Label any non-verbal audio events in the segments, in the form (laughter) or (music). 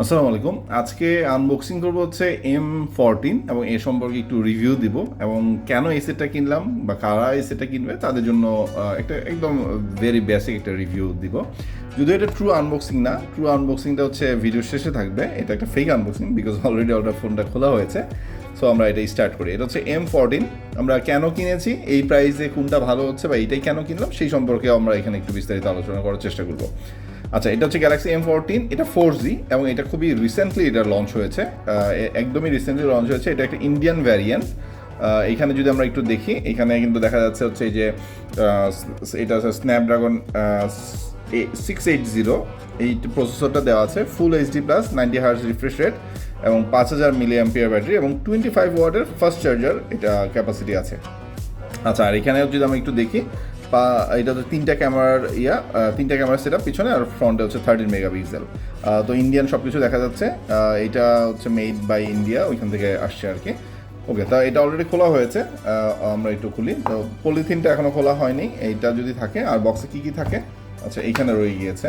আসসালামু আলাইকুম। আজকে আনবক্সিং করব হচ্ছে এম ফোরটিন এবং এ সম্পর্কে একটু রিভিউ দিব এবং কেন এই সেটটা কিনলাম বা কারা এই সেটটা কিনবে তাদের জন্য একটা একদম ভেরি বেসিক একটা রিভিউ দিব। যদিও এটা ট্রু আনবক্সিং না ট্রু আনবক্সিংটা হচ্ছে ভিডিও শেষে থাকবে। এটা একটা ফেক আনবক্সিং বিকজ অলরেডি ওটার ফোনটা খোলা হয়েছে। সো আমরা এটা স্টার্ট করি। এটা হচ্ছে এম ফোরটিন আমরা কেন কিনেছি, এই প্রাইসে কোনটা ভালো হচ্ছে বা এইটাই কেন কিনলাম, সেই সম্পর্কে আমরা এখানে একটু বিস্তারিত আলোচনা করার চেষ্টা করব। আচ্ছা এটা হচ্ছে গ্যালাক্সি এম ফোরটিন এটা ফোর জি এবং এটা খুবই রিসেন্টলি এটা লঞ্চ হয়েছে। একদমই রিসেন্টলি লঞ্চ হয়েছে। এটা একটা ইন্ডিয়ান ভ্যারিয়েন্ট এখানে যদি আমরা একটু দেখি, এখানে কিন্তু দেখা যাচ্ছে হচ্ছে যে এটা স্ন্যাপড্রাগন সিক্স এইট জিরো এই প্রসেসরটা দেওয়া আছে full HD plus ninety hertz refresh rate এবং পাঁচ হাজার মিলি অ্যাম্পিয়ার ব্যাটারি এবং টোয়েন্টি ফাইভ ওয়াটের ফার্স্ট চার্জার এটা ক্যাপাসিটি আছে। আচ্ছা আর এখানে যদি আমি একটু দেখি বা এটা হচ্ছে তিনটা ক্যামেরার ইয়া তিনটা ক্যামেরা সেট পিছনে আর ফ্রন্টে হচ্ছে থার্টিন মেগাপিক্সেল তো ইন্ডিয়ান সব কিছু দেখা যাচ্ছে। এটা হচ্ছে মেড বাই ইন্ডিয়া ওইখান থেকে আসছে আর কি ওকে তা এটা অলরেডি খোলা হয়েছে। আমরা একটু খুলি। তো পলিথিনটা এখনও খোলা হয়নি। এইটা যদি থাকে, আর বক্সে কি কি থাকে? আচ্ছা এইখানে রয়ে গিয়েছে।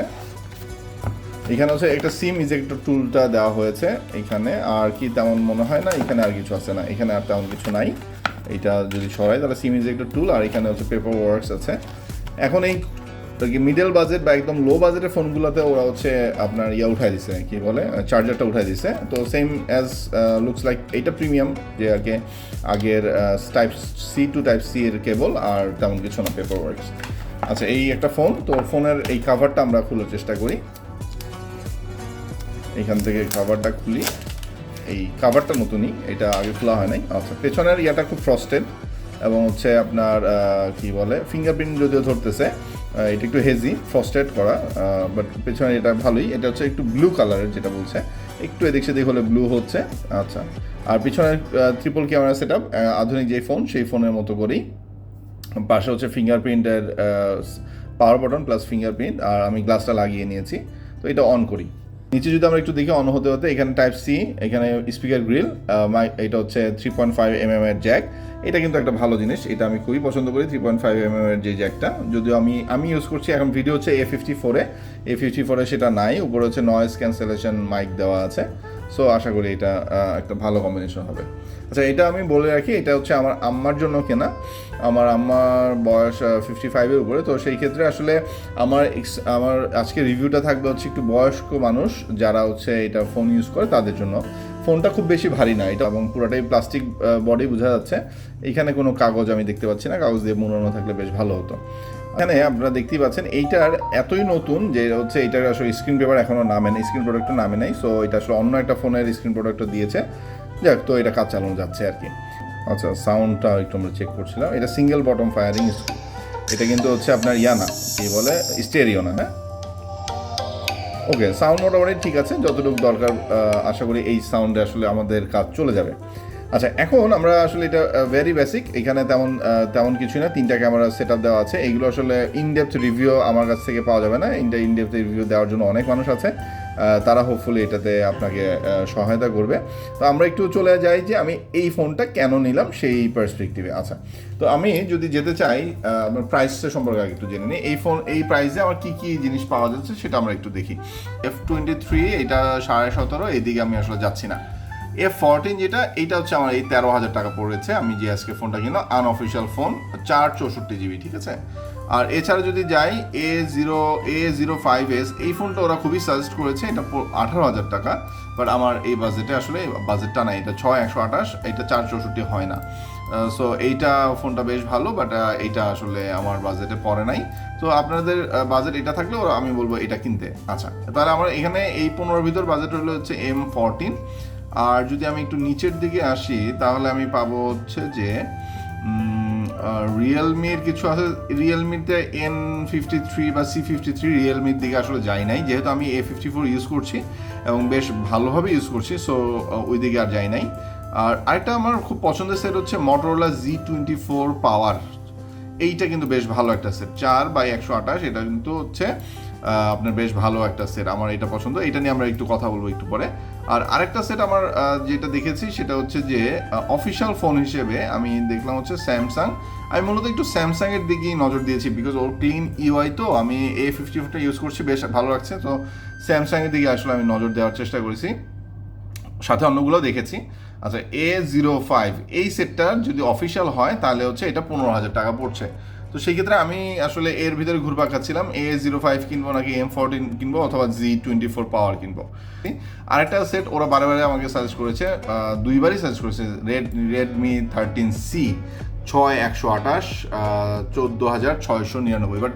এখানে হচ্ছে একটা সিম ইজেক্টর টুলটা দেওয়া হয়েছে। এখানে আর কি তেমন মনে হয় না, এখানে আর কিছু আছে না। এখানে আর তেমন কিছু নাই। এটা যদি সরাই, তাহলে সিম ইজেক্টর টুল আর এখানে হচ্ছে পেপার ওয়ার্কস আছে। এখন এই মিডল বাজেট বা একদম লো বাজেটের ফোনগুলোতে ওরা হচ্ছে আপনার ইয়া উঠাই দিছে, কি বলে চার্জারটা উঠাই দিছে। তো সেম অ্যাজ লুকস লাইক এইটা প্রিমিয়াম যে আগে আগের type C to type C এর কেবল আর তেমন কিছু না পেপার ওয়ার্কস আচ্ছা এই একটা ফোন তো ফোনের এই কাভারটা আমরা খোলার চেষ্টা করি। এখান থেকে কাভারটা খুলি। এই কাভারটা নতুনই, এটা আগে খোলা হয় নাই। আচ্ছা পেছনের ইয়াটা খুব ফ্রস্টেড এবং হচ্ছে আপনার কি বলে ফিঙ্গারপ্রিন্ট যদিও ধরতেছে এটা একটু হেজি ফ্রস্টেড করা বাট পেছনে এটা ভালোই। এটা হচ্ছে একটু ব্লু কালারের যেটা বলছে। একটু এদিক সেদিক হলে ব্লু হচ্ছে। আচ্ছা আর পিছনের ট্রিপল ক্যামেরা সেট আধুনিক যে ফোন সেই ফোনের মতো করেই। পাশে হচ্ছে ফিঙ্গারপ্রিন্টের পাওয়ার বাটন প্লাস ফিঙ্গারপ্রিন্ট আর আমি গ্লাসটা লাগিয়ে নিয়েছি। তো এটা অন করি। নিচে যদি আমরা একটু দেখি অন হতে হতে, এখানে টাইপ সি এখানে স্পিকার গ্রিল এটা হচ্ছে three point five M M এর জ্যাক এটা কিন্তু একটা ভালো জিনিস, এটা আমি খুবই পছন্দ করি three point five M M এর যে জ্যাকটা যদিও আমি আমি ইউজ করছি, এখন ভিডিও হচ্ছে এ। ফিফটি ফোরে এ ফিফটি ফোরে সেটা নাই, উপরে হচ্ছে নয়েজ ক্যান্সেলেশন মাইক দেওয়া আছে। সো আশা করি এটা একটা ভালো কম্বিনেশন হবে। আচ্ছা এটা আমি বলে রাখি, এটা হচ্ছে আমার আম্মার জন্য কেনা। আমার আম্মার বয়স ফিফটি ফাইভের উপরে। তো সেই ক্ষেত্রে আসলে আমার আমার আজকে রিভিউটা থাকবে হচ্ছে একটু বয়স্ক মানুষ, যারা হচ্ছে এটা ফোন ইউজ করে, তাদের জন্য। ফোনটা খুব বেশি ভারী না, এটা এবং পুরোটাই প্লাস্টিক বডি বোঝা যাচ্ছে। এখানে কোনো কাগজ আমি দেখতে পাচ্ছি না, কাগজ দিয়ে মুড়ানো থাকলে বেশ ভালো হতো। এখানে আপনারা দেখতেই পাচ্ছেন, এইটার এতই নতুন যে হচ্ছে এটার আসলে স্ক্রিন পেপার এখনও নামে নেই স্ক্রিন প্রোডাক্টটা নামে নেই সো এটা আসলে অন্য একটা ফোনের স্ক্রিন প্রোডাক্টটা দিয়েছে। যাক, তো এটা কাজ চালানো যাচ্ছে আর কি। আচ্ছা সাউন্ডটা একটু আমরা চেক করছিলাম। এটা সিঙ্গেল বটম ফায়ারিং এটা কিন্তু হচ্ছে আপনার ইয়া না কি বলে? স্টেরিও না হ্যাঁ? ওকে সাউন্ড মোটামুটি ঠিক আছে, যতটুকু দরকার আশা করি এই সাউন্ডে আসলে আমাদের কাজ চলে যাবে। আচ্ছা এখন আমরা আসলে এটা ভেরি বেসিক এখানে তেমন তেমন কিছু না। তিনটা ক্যামেরা সেট আপ দেওয়া আছে। এইগুলো আসলে ইনডেপথ রিভিউ আমার কাছ থেকে পাওয়া যাবে না। ইন্ডিয়া ইনডেপথ রিভিউ দেওয়ার জন্য অনেক মানুষ আছে। তারা হোপফুলি এটাতে আপনাকে সহায়তা করবে। তো আমরা একটু চলে যাই যে আমি এই ফোনটা কেন নিলাম সেই পার্সপেক্টিভে আচ্ছা তো আমি যদি যেতে চাই আমার প্রাইসটা সম্পর্কে আগে একটু জেনে নিই। এই ফোন এই প্রাইসে আমার কি কি জিনিস পাওয়া যাচ্ছে সেটা আমরা একটু দেখি। এফ টোয়েন্টি থ্রি এটা সাড়ে সতেরো, এদিকে আমি আসলে যাচ্ছি না। এফ ফোরটিন যেটা, এইটা হচ্ছে আমার এই তেরো হাজার টাকা পড়েছে। আমি যে আজকে ফোনটা কিনলাম আনঅফিসিয়াল ফোন চার চৌষট্টি জিবি ঠিক আছে? আর এছাড়া যদি যাই A zero A zero five S এই ফোনটা ওরা খুবই সাজেস্ট করেছে, এটা আঠারো হাজার টাকা। বাট আমার এই বাজেটে আসলে বাজেটটা নাই, এটা ছয় একশো আঠাশ, এটা চার চৌষট্টি হয় না। সো এইটা ফোনটা বেশ ভালো বাট এইটা আসলে আমার বাজেটে পড়ে নাই। তো আপনাদের বাজেট এটা থাকলে ওরা, আমি বলব এটা কিনতে। আচ্ছা তাহলে আমার এখানে এই পনেরোর ভিতর বাজেট হলো হচ্ছে এম ফোরটিন আর যদি আমি একটু নিচের দিকে আসি, তাহলে আমি পাবো হচ্ছে যে রিয়েলমির কিছু আছে রিয়েলমিতে এন ফিফটি থ্রি বা সি ফিফটি থ্রি রিয়েলমির দিকে আসলে যাই নাই। যেহেতু আমি এ ফিফটি ফোর ইউজ করছি এবং বেশ ভালোভাবে ইউজ করছি সো ওই দিকে আর যাই নাই। আর আরেকটা আমার খুব পছন্দের সেট হচ্ছে Motorola G twenty four power এইটা কিন্তু বেশ ভালো একটা সেট চার বাই একশো আঠাশ, এটা কিন্তু হচ্ছে আপনার বেশ ভালো একটা সেট আমার এটা পছন্দ। এটা নিয়ে আমরা একটু কথা বলব একটু পরে। আর আরেকটা সেট আমার যেটা দেখেছি সেটা হচ্ছে যে অফিসিয়াল ফোন হিসেবে আমি দেখলাম হচ্ছে স্যামসাং আমি মূলত একটু স্যামসাং এর দিকেই নজর দিয়েছি বিকজ ওর ক্লিন ইউআই তো, আমি এ ফিফটি ফোরটা ইউজ করছি, বেশ ভালো লাগছে। তো স্যামসাং এর দিকে আসলে আমি নজর দেওয়ার চেষ্টা করেছি। সাথে অন্যগুলো দেখেছি। আচ্ছা এ জিরো ফাইভ এই সেটটা যদি অফিসিয়াল হয়, তাহলে হচ্ছে এটা পনেরো হাজার টাকা পড়ছে। তো সেই ক্ষেত্রে আমি আসলে এর ভিতরে ঘুরপাক খাচ্ছিলাম। এ জিরো ফাইভ কিনবো নাকি এম ফোরটিন কিনবো অথবা জি টোয়েন্টি ফোর পাওয়ার কিনবো। আরেকটা সেট ওরা বারে বারে আমাকে সাজেস্ট করেছে দুইবারই সাজেস্ট করেছে রেড রেডমি থার্টিন সি ছয় একশো আঠাশ চোদ্দ হাজার ছয়শো নিরানব্বই। বাট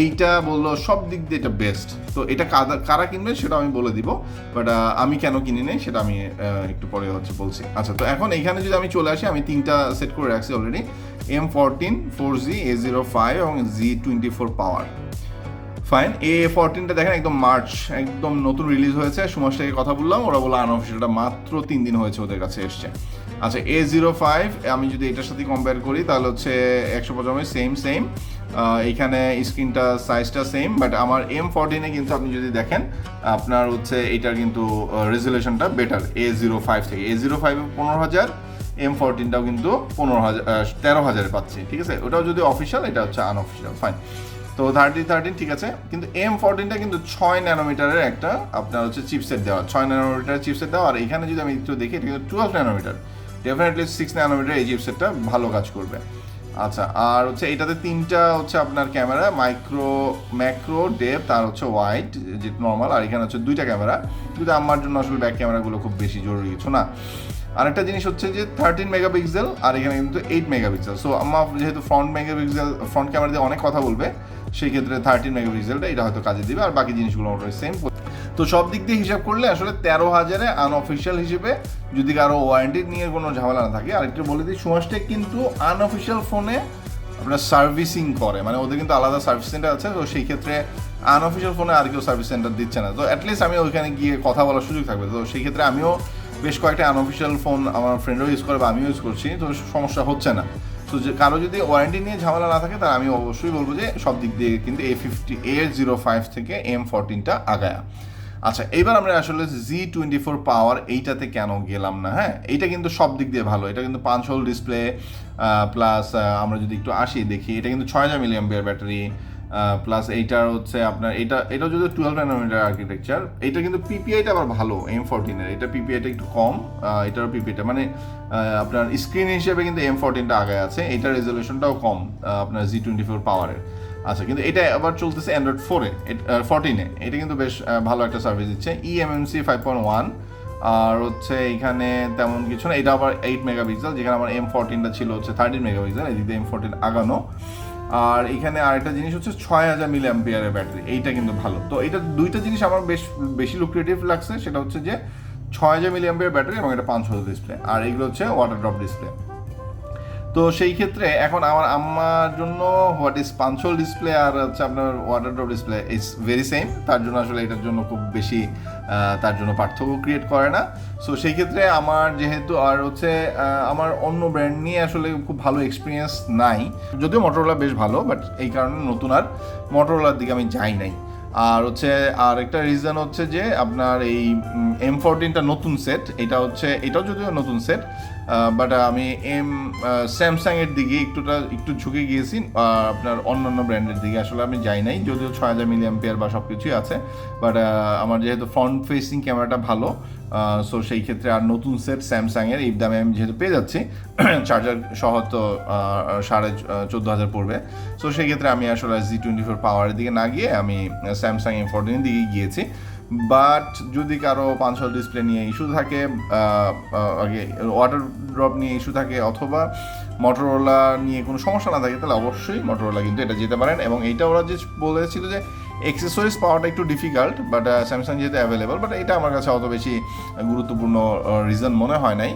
এইটা বলল সব দিক দিয়ে এটা বেস্ট তো এটা কারা কিনবে সেটা আমি বলে দিব। বাট আমি কেন কিনি নেই সেটা আমি একটু পরে হচ্ছে বলছি। আচ্ছা তো এখন এখানে যদি আমি চলে আসি, আমি তিনটা সেট করে রাখছি already M fourteen four G A zero five এবং G twenty four power fine A ফোরটিনটা দেখেন একদম মার্চ একদম নতুন রিলিজ হয়েছে। সুমাস থেকে কথা বললাম, ওরা বলল আনঅফিসিয়ালটা মাত্র তিন দিন হয়েছে ওদের কাছে এসছে। আচ্ছা এ জিরো ফাইভ আমি যদি এটার সাথে কম্পেয়ার করি, তাহলে হচ্ছে একশো পঁচানব্বই সেম সেম এইখানে স্ক্রিনটা সাইজটা সেম বাট আমার এম ফোরটিনে কিন্তু আপনি যদি দেখেন, আপনার হচ্ছে এটার কিন্তু রেজুলেশনটা বেটার এ জিরো ফাইভ থেকে। এ জিরো ফাইভ পনেরো হাজার এম ফোরটিনটাও কিন্তু পনেরো হাজার তেরো হাজারে পাচ্ছি, ঠিক আছে? ওটাও যদি অফিসিয়াল এটা হচ্ছে আনঅফিসিয়াল ফাইন তো থার্টি থার্টিন ঠিক আছে? কিন্তু এম ফোরটিনটা কিন্তু ছয় ন্যানোমিটারের একটা আপনার হচ্ছে চিপসেট দেওয়া, ছয় ন্যানোমিটার চিপসেট দেওয়া। আর এখানে যদি আমি একটু দেখি, এটা কিন্তু twelve nanometer definitely six nanometer এই চিপসেটটা ভালো কাজ করবে। আচ্ছা আর হচ্ছে এটাতে তিনটা হচ্ছে আপনার ক্যামেরা মাইক্রো ম্যাক্রো ডেপথ আর হচ্ছে ওয়াইড যেটা নর্মাল আর এখানে হচ্ছে দুইটা ক্যামেরা কিন্তু আমার জন্য আসলে ব্যাক ক্যামেরাগুলো খুব বেশি জরুরি, কিছু না। আরেকটা জিনিস হচ্ছে যে থার্টিন মেগাপিক্সেল আর এখানে কিন্তু এইট মেগাপিক্সেল সো আমার যেহেতু ফ্রন্ট মেগাপিক্সেল ফ্রন্ট ক্যামেরা দিয়ে অনেক কথা বলবে, সেই ক্ষেত্রে থার্টিন মেগাপিক্সেলটা এটা হয়তো কাজে দিবে। আর বাকি জিনিসগুলো মোটামুটি সেম তো সব দিক দিয়ে হিসাব করলে আসলে তেরো হাজারে আনঅফিসিয়াল হিসেবে যদি কারও ওয়ারেন্টি নিয়ে কোনো ঝামেলা না থাকে আর একটু বলে দিই সুমাসটেক কিন্তু আনঅফিসিয়াল ফোনে আপনার সার্ভিসিং করে। মানে ওদের কিন্তু আলাদা সার্ভিস সেন্টার আছে, তো সেই ক্ষেত্রে আনঅফিসিয়াল ফোনে আর কেউ সার্ভিস সেন্টার দিচ্ছে না। তো অ্যাটলিস্ট আমি ওইখানে গিয়ে কথা বলার সুযোগ থাকবে। তো সেই ক্ষেত্রে আমিও বেশ কয়েকটা আনঅফিসিয়াল ফোন আমার ফ্রেন্ডও ইউজ করে বা আমিও ইউজ করছি, তো সমস্যা হচ্ছে না। তো যে কারও যদি ওয়ারেন্টি নিয়ে ঝামেলা না থাকে, তাহলে আমি অবশ্যই বলব যে সব দিক দিয়ে কিন্তু A fifty A zero five থেকে এম ফোরটিনটা আগায়া। আচ্ছা এবার আমরা আসলে জি টোয়েন্টি ফোর পাওয়ার এইটাতে কেন গেলাম না হ্যাঁ? এইটা কিন্তু সব দিক দিয়ে ভালো। এটা কিন্তু পাঁচ হোল ডিসপ্লে প্লাস আমরা যদি একটু আসি, দেখি, এটা কিন্তু ছয় হাজার মিলিয়াম ব্যাটারি প্লাস এইটার হচ্ছে আপনার এটা এটা যদি টুয়েলভ ন্যানোমিটার আর্কিটেকচার এটা কিন্তু পিপিআইটা আবার ভালো এম ফোরটিনের এটা পিপিআইটা একটু কম আহ, এটার পিপিআইটা মানে আপনার স্ক্রিন হিসেবে কিন্তু এম ফোরটিনটা আগে আছে এটার রেজলিউশনটাও কম আপনার জি টোয়েন্টি ফোর পাওয়ারের আচ্ছা কিন্তু এটা আবার চলতেছে অ্যান্ড্রয়েড ফোরে ফোরটিনে এটা কিন্তু বেশ ভালো একটা সার্ভিস দিচ্ছে। ইএমএমসি ফাইভ পয়েন্ট ওয়ান আর হচ্ছে এখানে তেমন কিছু না এটা আবার এইট মেগাপিক্সেল যেখানে আমার এম ফোরটিনটা ছিল হচ্ছে থার্টিন মেগাপিক্সেল এদিকে এম ফোরটিন আগানো। আর এখানে আরেকটা জিনিস হচ্ছে ছয় হাজার মিলি অ্যাম্পিয়ারের ব্যাটারি এইটা কিন্তু ভালো। তো এটা দুইটা জিনিস আমার বেশ, বেশি লুক্রেটিভ লাগছে, সেটা হচ্ছে যে ছয় হাজার মিলি অ্যাম্পিয়ার ব্যাটারি এবং এটা পাঁচ হাজার ডিসপ্লে আর এইগুলো হচ্ছে ওয়াটার ড্রপ ডিসপ্লে তো সেই ক্ষেত্রে এখন আমার আমার জন্য what is punch hole display আর হচ্ছে আপনার water drop display is very same তার জন্য আসলে এটার জন্য খুব বেশি তার জন্য পার্থক্য ক্রিয়েট করে না। সো সেই ক্ষেত্রে আমার যেহেতু আর হচ্ছে আমার অন্য ব্র্যান্ড নিয়ে আসলে খুব ভালো এক্সপিরিয়েন্স নাই। যদিও মোটরোলা বেশ ভালো বাট এই কারণে নতুন আর মোটরোলার দিকে আমি যাই নাই। আর হচ্ছে, আর একটা রিজন হচ্ছে যে আপনার এই এম ফোরটিনটা নতুন সেট এটা হচ্ছে, এটাও যদিও নতুন সেট বাট আমি এম স্যামসাং এর দিকে একটুটা, একটু ঝুঁকে গিয়েছি আপনার অন্যান্য ব্র্যান্ডের দিকে। আসলে আমি যাই নাই, যদিও ছয় হাজার মিলিয়াম পেয়ার বা সব কিছুই আছে বাট আমার যেহেতু ফ্রন্ট ফেসিং ক্যামেরাটা ভালো সো সেই ক্ষেত্রে আর নতুন সেট স্যামসাং এর, এই দামে আমি যেহেতু পেয়ে যাচ্ছি (clears throat) চার্জার সহ তো সাড়ে চোদ্দ হাজার পড়বে। সো সেই ক্ষেত্রে আমি আসলে জি টোয়েন্টি ফোর পাওয়ারের দিকে না গিয়ে আমি স্যামসাং এম ফোরটিনের দিকে গিয়েছি। বাট যদি কারও পাঁচশো ডিসপ্লে নিয়ে ইস্যু থাকে ওয়াটার ড্রপ নিয়ে ইস্যু থাকে অথবা মটোরোলা নিয়ে কোনো সমস্যা না থাকে, তাহলে অবশ্যই মটোরোলা কিন্তু এটা যেতে পারেন। এবং এইটা ওরা যে বলেছিল যে এক্সেসরিজ পাওয়াটা একটু ডিফিকাল্ট বাট স্যামসাং যেহেতু অ্যাভেলেবল বাট এটা আমার কাছে অত বেশি গুরুত্বপূর্ণ রিজন মনে হয় নাই।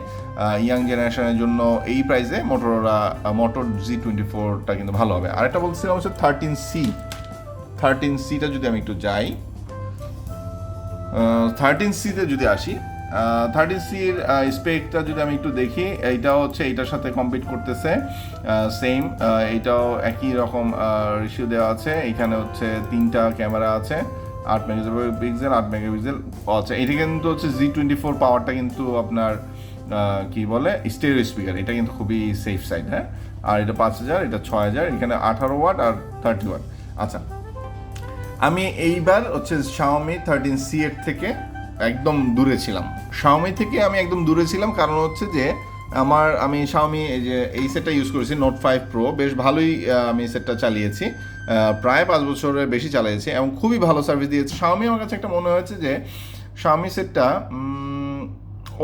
ইয়াং জেনারেশনের জন্য এই প্রাইসে মোটরোলা মোটর জি টোয়েন্টি ফোরটা কিন্তু ভালো হবে। আরেকটা বলছিলাম হচ্ছে থার্টিন সি থার্টিন সিটা যদি আমি একটু যাই থার্টিন সিতে যদি আসি থার্টি সির স্পেকটা যদি আমি একটু দেখি, এইটাও হচ্ছে এইটার সাথে কম্পিট করতেছে। সেম এইটাও একই রকম রিসিউ দেওয়া আছে। এখানে হচ্ছে তিনটা ক্যামেরা আছে, আট মেগা মেগাপিক্সেল আট মেগাপিক্সেল আচ্ছা এটা কিন্তু হচ্ছে জি টোয়েন্টি ফোর পাওয়ারটা কিন্তু আপনার কি বলে স্টেরিও স্পিকার এটা কিন্তু খুবই সেফ সাইড হ্যাঁ? আর এটা পাঁচ হাজার, এটা ছয় হাজার, এখানে আঠারো ওয়াট আর থার্টি ওয়াট আচ্ছা আমি এইবার হচ্ছে শাওমি থার্টিন সি এর থেকে একদম দূরে ছিলাম। শাওমি থেকে আমি একদম দূরে ছিলাম, কারণ হচ্ছে যে আমার, আমি শাওমি এই যে, এই সেটটা ইউজ করেছি নোট ফাইভ প্রো বেশ ভালোই আমি সেটটা চালিয়েছি। প্রায় পাঁচ বছরের বেশি চালিয়েছি এবং খুবই ভালো সার্ভিস দিয়েছে। শাওমি আমার কাছে একটা মনে হয়েছে যে শাওমি সেটটা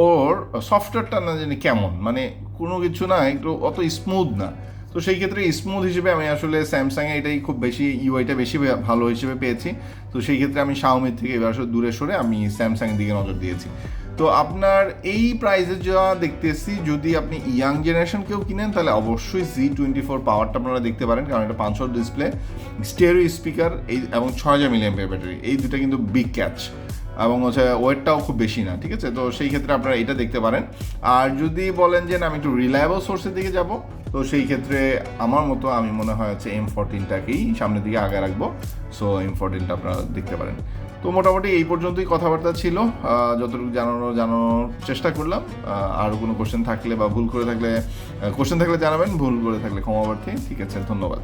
ওর সফটওয়্যারটা না জানি কেমন মানে কোনো কিছু না, একটু অত স্মুথ না। তো সেই ক্ষেত্রে স্মুথ হিসেবে আমি আসলে স্যামসাংয়ে এটাই খুব বেশি, ইউআইটা বেশি ভালো হিসেবে পেয়েছি। তো সেই ক্ষেত্রে আমি শাওমির থেকে এবার আসলে দূরে সরে আমি স্যামসাংয়ের দিকে নজর দিয়েছি। তো আপনার এই প্রাইসে যা দেখতেছি, যদি আপনি ইয়াং জেনারেশন কেউ কিনেন, তাহলে অবশ্যই জি টোয়েন্টি ফোর পাওয়ারটা আপনারা দেখতে পারেন, কারণ এটা পাঁচশো ডিসপ্লে স্টেরিও স্পিকার এই এবং ছয় হাজার মিলিয়াম ব্যাটারি এই দুটো কিন্তু বিগ ক্যাচ এবং হচ্ছে ওয়েটটাও খুব বেশি না, ঠিক আছে? তো সেই ক্ষেত্রে আপনারা এটা দেখতে পারেন। আর যদি বলেন যে, না, আমি একটু রিলায়েবল সোর্সের দিকে যাব, তো সেই ক্ষেত্রে আমার মতো আমি মনে হয় হচ্ছে এম ফোরটিনটাকেই সামনের দিকে আগে রাখব। সো এম ফোরটিনটা আপনারা দেখতে পারেন। তো মোটামুটি এই পর্যন্তই কথাবার্তা ছিল। যতটুকু জানানো, জানানোর চেষ্টা করলাম। আর কোনো কোশ্চেন থাকলে বা ভুল করে থাকলে কোশ্চেন থাকলে জানাবেন, ভুল করে থাকলে ক্ষমাপ্রার্থী ঠিক আছে, ধন্যবাদ।